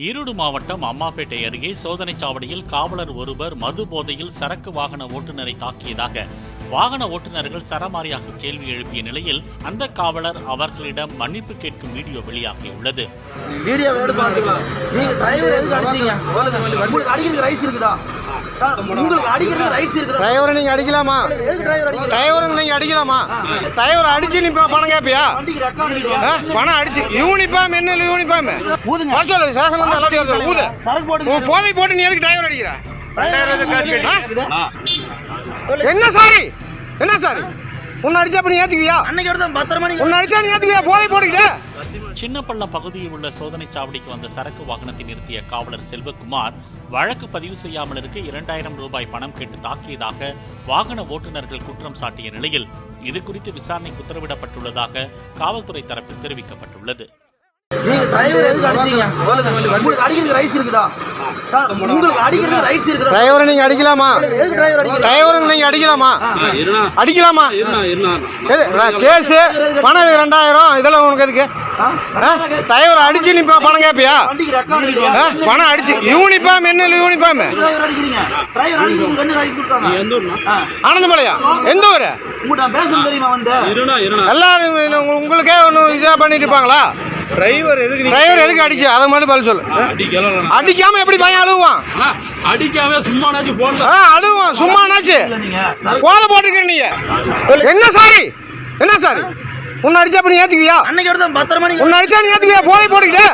ஈரோடு மாவட்டம் அம்மாப்பேட்டை அருகே சோதனைச் சாவடியில் காவலர் ஒருவர் மது போதையில் சரக்கு வாகன ஓட்டுநரை தாக்கியதாக வாகன ஓட்டுநர்கள் சரமாரியாக கேள்வி எழுப்பிய நிலையில் அந்த காவலர் அவர்களிடம் மன்னிப்பு கேட்கும் வீடியோ வெளியாகியுள்ளது. வீடியோ பாத்துக்கலாம் நீங்க டிரைவர் நீங்க அடிக்கலாமா? டிரைவர் நீங்க அடிக்கலாமா? டிரைவர் அடிச்சு நீ பணம் ஆ? பணம் அடிச்சு. யூனிஃபார்ம் என்ன யூனிஃபார்ம் ஊதுங்க. வர சொல்லு சேஷன் வந்து எல்லாத்தையும். ஊது. போதை போட்டு நீ எதுக்கு டிரைவர் அடிக்கிற. என்ன சாரி? என்ன சாரி? உன்னை அடிச்சா அப்ப நீ ஏத்துக்குவியா அன்னைக்கு எடுத்த பத்தரை மணிக்கு உன்னை அடிச்சா நீ ஏத்துக்குவியா போதை போட்டுக்கிட்டு? சின்னப்பள்ளம் பகுதியில் உள்ள சோதனைச் சாவடிக்கு வந்த சரக்கு வாகனத்தை நிறுத்திய காவலர் செல்வகுமார் வழக்கு பதிவு செய்யாமல் இருக்க இரண்டாயிரம் ரூபாய் பணம் கேட்டு தாக்கியதாக வாகன ஓட்டுநர்கள் குற்றம் சாட்டிய நிலையில் இது குறித்து விசாரணைக்கு உத்தரவிடப்பட்டுள்ளதாக காவல்துறை தரப்பில் தெரிவிக்கப்பட்டுள்ளது. டிரைவர் நீங்க அடிக்கலாமா? டிரைவர் நீங்க அடிக்கலாமா? அடிக்கலாமா? கேஸ் பணம் இது ரெண்டாயிரம்? இதெல்லாம் உனக்கு எதுக்கு? ஆ? டிரைவர் அடிச்சு நீ ப- பணம் ஆ? பணம் அடிச்சு. யூனிஃபார்ம் என்ன யூனிஃபார்ம். ஆனந்தமலையா? எந்த ஊரு? எல்லாரும் உங்க- உங்களுக்கே ஒன்று இதாக பண்ணிட்டு இருப்பாங்களா? டிரைவர் எதுக்கு நீ டிரைவர் எதுக்கு அடிச்சு அதை மட்டும் பதில் சொல்லு. அடிக்காம எப்படி பையன் அழுவான் அடிக்காம சும்மானாச்சும் போடல ஆ அழுவான் சும்மானாச்சு இல்ல நீங்க. சரக்கு கோல போட்டுருக்க நீங்க. என்ன சாரி? என்ன சாரி? உன்னை அடிச்சா அப்ப நீ ஏத்துக்குவியா அன்னைக்கு எடுத்த பத்தரை மணிக்கு உன்னை அடிச்சா நீ ஏத்துக்குவியா போதை போட்டுக்கிட்டு?